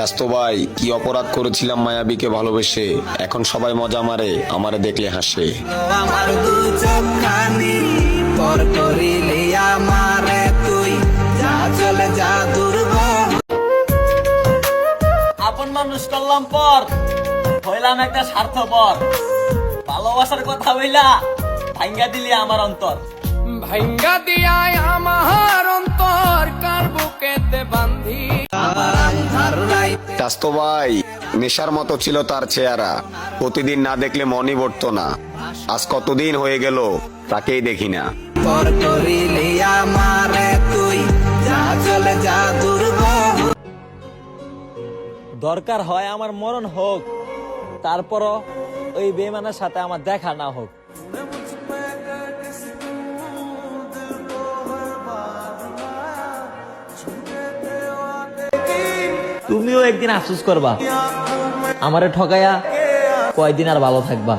চাস্তো ভাই কি অপরাধ করেছিলাম মায়াবীকে ভালোবেসে? এখন সবাই মজা মারে আমারে দেখলে হাসে। আমার দু চোখানি পর করিলি আমারে তুই। যা চলে যা দুর্বল আপন মানুষ করলাম পর হইলাম একটা স্বার্থপর। ভালোবাসার কথা হইলা ভাঙ্গা দিলি আমার অন্তর। ভাঙ্গা দিয়ায় আমার অন্তর। চাস্তো ভাই নেশার মতো ছিল তার চেহারা। প্রতিদিন না দেখলে মনই পড়তো না। আজ কতদিন হয়ে গেল তাকেই দেখি না। পর করিলি আমারে তুই যা চলে যা দুর্বল দরকার হয় আমার মরণ হোক তারপরও ওই বেমানের সাথে আমার দেখা না হোক। তুমিও একদিন আফসোস করবা। আমারে ঠকাইয়া কয়দিন আর ভালো থাকবা।